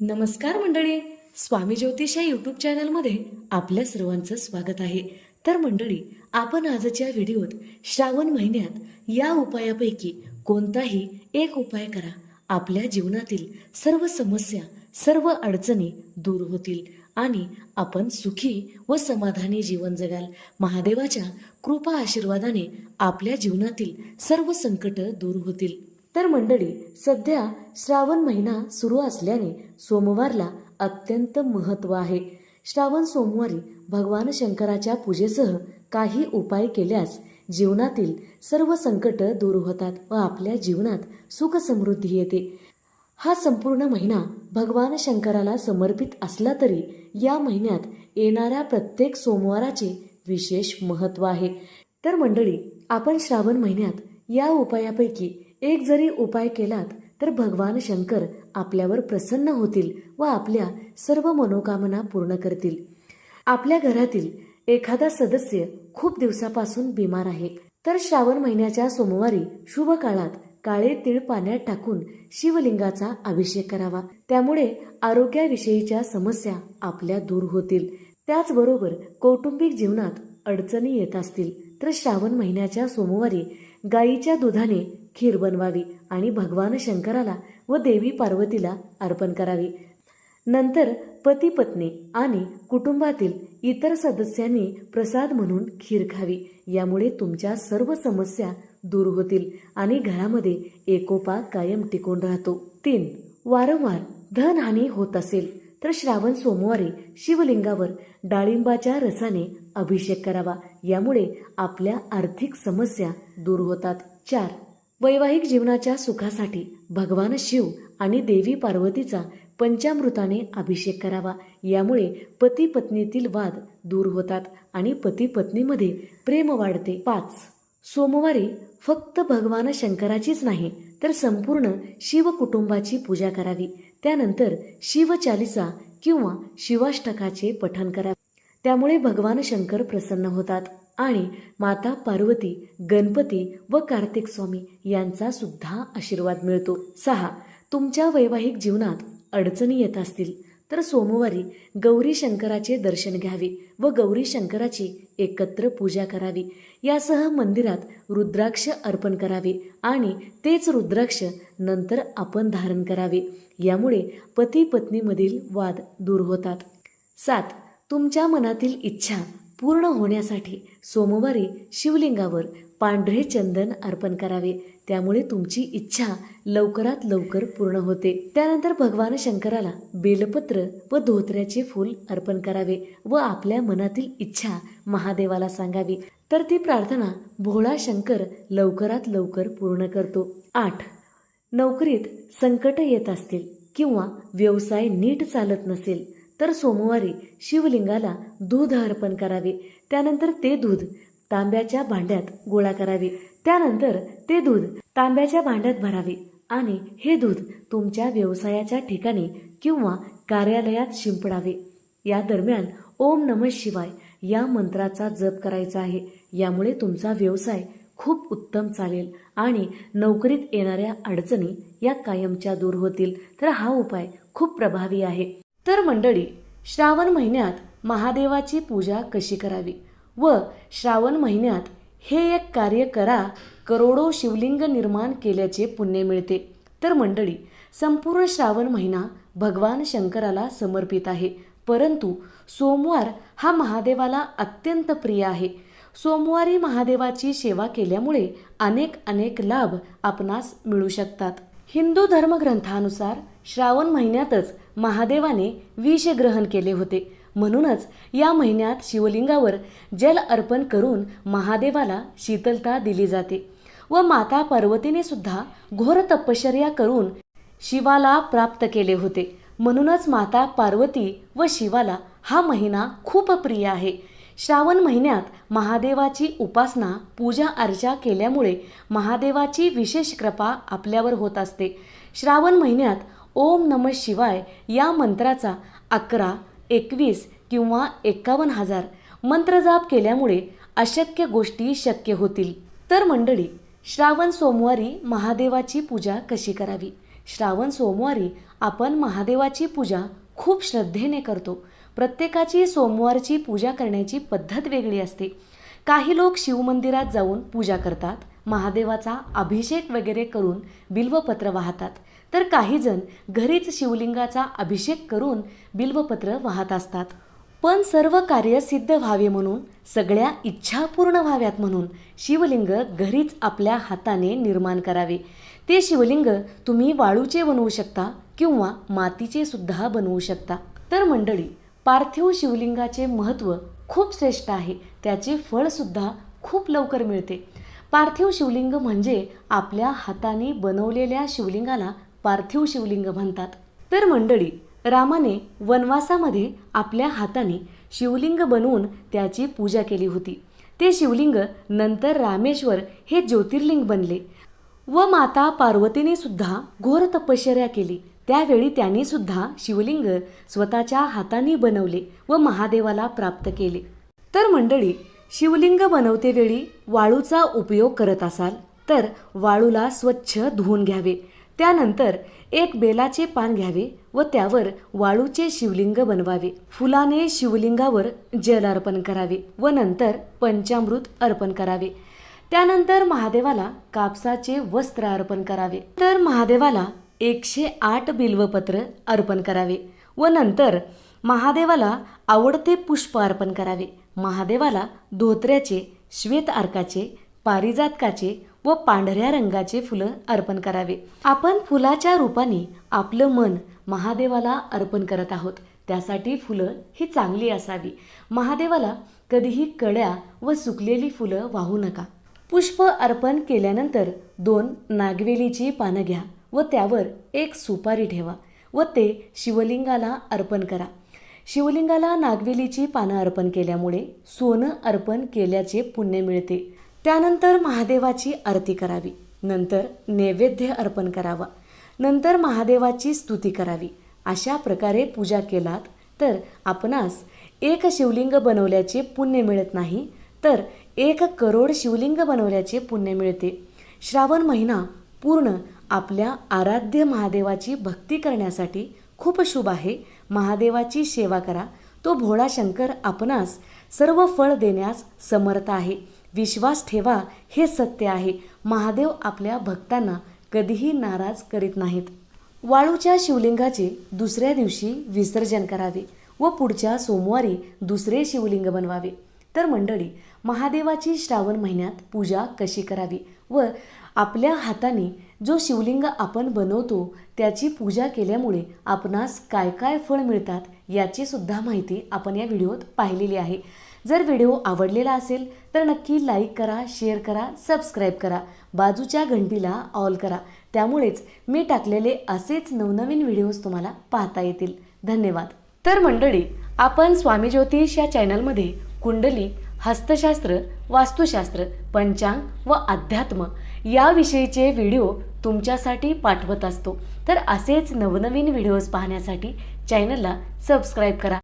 नमस्कार मंडळी. स्वामी ज्योतिष या यूट्यूब चॅनलमध्ये आपल्या सर्वांचं स्वागत आहे. तर मंडळी आपण आजच्या व्हिडिओत श्रावण महिन्यात या उपायापैकी कोणताही एक उपाय करा. आपल्या जीवनातील सर्व समस्या सर्व अडचणी दूर होतील आणि आपण सुखी व समाधानी जीवन जगाल. महादेवाच्या कृपा आशीर्वादाने आपल्या जीवनातील सर्व संकट दूर होतील. तर मंडळी सध्या श्रावण महिना सुरू असल्याने सोमवारला अत्यंत महत्त्व आहे. श्रावण सोमवारी भगवान शंकराच्या पूजेसह काही उपाय केल्यास जीवनातील सर्व संकट दूर होतात व आपल्या जीवनात सुख समृद्धी येते. हा संपूर्ण महिना भगवान शंकराला समर्पित असला तरी या महिन्यात येणाऱ्या प्रत्येक सोमवाराचे विशेष महत्त्व आहे. तर मंडळी आपण श्रावण महिन्यात या उपायापैकी एक जरी उपाय केलात तर भगवान शंकर आपल्यावर प्रसन्न होतील व आपल्या सर्व मनोकामना पूर्ण करतील. आपल्या घरातील एखादा सदस्य खूप दिवसापासून बिमार आहे. तर श्रावण महिन्याच्या सोमवारी शुभ काळात काळे तीळ पाण्यात टाकून शिवलिंगाचा अभिषेक करावा. त्यामुळे आरोग्याविषयीच्या समस्या आपल्या दूर होतील. त्याचबरोबर कौटुंबिक जीवनात अडचणी येत असतील. तर श्रावण महिन्याच्या सोमवारी गाईच्या दुधाने खीर बनवावी आणि भगवान शंकराला व देवी पार्वतीला अर्पण करावी. नंतर पती पत्नी आणि कुटुंबातील इतर सदस्यांनी प्रसाद म्हणून खीर खावी. यामुळे तुमच्या सर्व समस्या दूर होतील आणि घरामध्ये एकोपा कायम टिकून राहतो. तीन वारंवार धनहानी होत असेल. तर श्रावण सोमवारी शिवलिंगावर डाळिंबाच्या रसाने अभिषेक करावा. यामुळे आपल्या आर्थिक समस्या दूर होतात. चार. वैवाहिक जीवनाच्या सुखासाठी भगवान शिव आणि देवी पार्वतीचा पंचामृताने अभिषेक करावा. यामुळे पती पत्नीतील वाद दूर होतात आणि पती पत्नीमध्ये प्रेम वाढते. पाच. सोमवारी फक्त भगवान शंकराचीच नाही तर संपूर्ण शिव कुटुंबाची पूजा करावी. त्यानंतर शिवचालिसा किंवा शिवाष्टकाचे पठण करावे. त्यामुळे भगवान शंकर प्रसन्न होतात आणि माता पार्वती गणपती व कार्तिक स्वामी यांचा सुद्धा आशीर्वाद मिळतो. सहा. तुमच्या वैवाहिक जीवनात अडचणी येत असतील. तर सोमवारी गौरी शंकराचे दर्शन घ्यावे व गौरी शंकराची एकत्र पूजा करावी. यासह मंदिरात रुद्राक्ष अर्पण करावे आणि तेच रुद्राक्ष नंतर आपण धारण करावे. यामुळे पती पत्नीमधील वाद दूर होतात. सात. तुमच्या मनातील इच्छा पूर्ण होण्यासाठी सोमवारी शिवलिंगावर पांढरे चंदन अर्पण करावे. त्यामुळे तुमची इच्छा लवकरात लवकर पूर्ण होते. त्यानंतर भगवान शंकराला बेलपत्र व धोत्र्याचे फूल अर्पण करावे व आपल्या मनातील इच्छा महादेवाला सांगावी. तर ती प्रार्थना भोळा शंकर लवकरात लवकर पूर्ण करतो. आठ. नोकरीत संकट येत असतील किंवा व्यवसाय नीट चालत नसेल तर सोमवारी शिवलिंगाला दूध अर्पण करावे. त्यानंतर ते दूध तांब्याच्या भांड्यात गोळा करावे. त्यानंतर ते दूध तांब्याच्या भांड्यात भरावे आणि हे दूध तुमच्या व्यवसायाच्या ठिकाणी किंवा कार्यालयात शिंपडावे. या दरम्यान ओम नम शिवाय या मंत्राचा जप करायचा आहे. यामुळे तुमचा व्यवसाय खूप उत्तम चालेल आणि नोकरीत येणाऱ्या अडचणी या कायमच्या दूर होतील. तर हा उपाय खूप प्रभावी आहे. तर मंडळी श्रावण महिन्यात महादेवाची पूजा कशी करावी व श्रावण महिन्यात हे एक कार्य करा करोडो शिवलिंग निर्माण केल्याचे पुण्य मिळते. तर मंडळी संपूर्ण श्रावण महिना भगवान शंकराला समर्पित आहे. परंतु सोमवार हा महादेवाला अत्यंत प्रिय आहे. सोमवारी महादेवाची सेवा केल्यामुळे अनेक अनेक लाभ आपणास मिळू शकतात. हिंदू धर्मग्रंथानुसार श्रावण महिन्यातच महादेवाने विष ग्रहण केले होते. म्हणूनच या महिन्यात शिवलिंगावर जल अर्पण करून महादेवाला शीतलता दिली जाते व माता पार्वतीने सुद्धा घोर तपश्चर्या करून शिवाला प्राप्त केले होते. म्हणूनच माता पार्वती व शिवाला हा महिना खूप प्रिय आहे. श्रावण महिन्यात महादेवाची उपासना पूजा अर्चा केल्यामुळे महादेवाची विशेष कृपा आपल्यावर होत असते. श्रावण महिन्यात ओम नम शिवाय या मंत्राचा अकरा एकवीस किंवा एकावन्न हजार मंत्रजाप केल्यामुळे अशक्य गोष्टी शक्य होतील. तर मंडळी श्रावण सोमवारी महादेवाची पूजा कशी करावी? श्रावण सोमवारी आपण महादेवाची पूजा खूप श्रद्धेने करतो. प्रत्येकाची सोमवारची पूजा करण्याची पद्धत वेगळी असते. काही लोक शिवमंदिरात जाऊन पूजा करतात महादेवाचा अभिषेक वगैरे करून बिल्वपत्र वाहतात. तर काहीजण घरीच शिवलिंगाचा अभिषेक करून बिल्वपत्र वाहत असतात. पण सर्व कार्य सिद्ध व्हावे म्हणून सगळ्या इच्छा पूर्ण व्हाव्यात म्हणून शिवलिंग घरीच आपल्या हाताने निर्माण करावे. ते शिवलिंग तुम्ही वाळूचे बनवू शकता किंवा मातीचे सुद्धा बनवू शकता. तर मंडळी पार्थिव शिवलिंगाचे महत्त्व खूप श्रेष्ठ आहे. त्याचे फळसुद्धा खूप लवकर मिळते. पार्थिव शिवलिंग म्हणजे आपल्या हाताने बनवलेल्या शिवलिंगाला पार्थिव शिवलिंग म्हणतात. तर मंडळी रामाने वनवासामध्ये आपल्या हाताने शिवलिंग बनवून त्याची पूजा केली होती. ते शिवलिंग नंतर रामेश्वर हे ज्योतिर्लिंग बनले व माता पार्वतीने सुद्धा घोर तपश्चर्या केली. त्यावेळी त्यांनी सुद्धा शिवलिंग स्वतःच्या हाताने बनवले व महादेवाला प्राप्त केले. तर मंडळी शिवलिंग बनवते वेळी वाळूचा उपयोग करत असाल तर वाळूला स्वच्छ धुवून घ्यावे. त्यानंतर एक बेलाचे पान घ्यावे व त्यावर वाळूचे शिवलिंग बनवावे. फुलाने शिवलिंगावर जल अर्पण करावे व नंतर पंचामृत अर्पण करावे. त्यानंतर महादेवाला कापसाचे वस्त्र अर्पण करावे. तर महादेवाला एकशे आठ बिल्वपत्र अर्पण करावे व नंतर महादेवाला आवडते पुष्प अर्पण करावे. महादेवाला धोत्र्याचे श्वेत अर्काचे पारिजातकाचे व पांढऱ्या रंगाचे फुलं अर्पण करावे. आपण फुलाच्या रूपाने आपलं मन महादेवाला अर्पण करत आहोत. त्यासाठी फुलं ही चांगली असावी. महादेवाला कधीही कळ्या व सुकलेली फुलं वाहू नका. पुष्प अर्पण केल्यानंतर दोन नागवेलीची पानं घ्या व त्यावर एक सुपारी ठेवा व ते शिवलिंगाला अर्पण करा. शिवलिंगाला नागवेलीची पानं अर्पण केल्यामुळे सोनं अर्पण केल्याचे पुण्य मिळते. त्यानंतर महादेवाची आरती करावी. नंतर नैवेद्य अर्पण करावा. नंतर महादेवाची स्तुती करावी. अशा प्रकारे पूजा केलात तर आपणास एक शिवलिंग बनवल्याचे पुण्य मिळत नाही तर एक करोड शिवलिंग बनवल्याचे पुण्य मिळते. श्रावण महिना पूर्ण आपल्या आराध्य महादेवाची भक्ती करण्यासाठी खूप शुभ आहे. महादेवाची सेवा करा. तो भोळा शंकर आपणास सर्व फळ देण्यास समर्थ आहे. विश्वास ठेवा हे सत्य आहे. महादेव आपल्या भक्तांना कधीही नाराज करीत नाहीत. वाळूच्या शिवलिंगाचे दुसऱ्या दिवशी विसर्जन करावे व पुढच्या सोमवारी दुसरे शिवलिंग बनवावे. तर मंडळी महादेवाची श्रावण महिन्यात पूजा कशी करावी व आपल्या हाताने जो शिवलिंग आपण बनवतो त्याची पूजा केल्यामुळे आपणास काय काय फळ मिळतात याची सुद्धा माहिती आपण या व्हिडिओत पाहिलेली आहे. जर व्हिडिओ आवडलेला असेल तर नक्की लाईक करा शेअर करा सबस्क्राईब करा. बाजूच्या घंटीला ऑल करा. त्यामुळेच मी टाकलेले असेच नवनवीन व्हिडिओज तुम्हाला पाहता येतील. धन्यवाद. तर मंडळी आपण स्वामी ज्योतिष या चॅनलमध्ये कुंडली हस्तशास्त्र वास्तुशास्त्र पंचांग व अध्यात्म याविषयीचे व्हिडिओ तुमच्यासाठी पाठवत असतो. तर असेच नवनवीन व्हिडिओज पाहण्यासाठी चॅनलला सबस्क्राईब करा.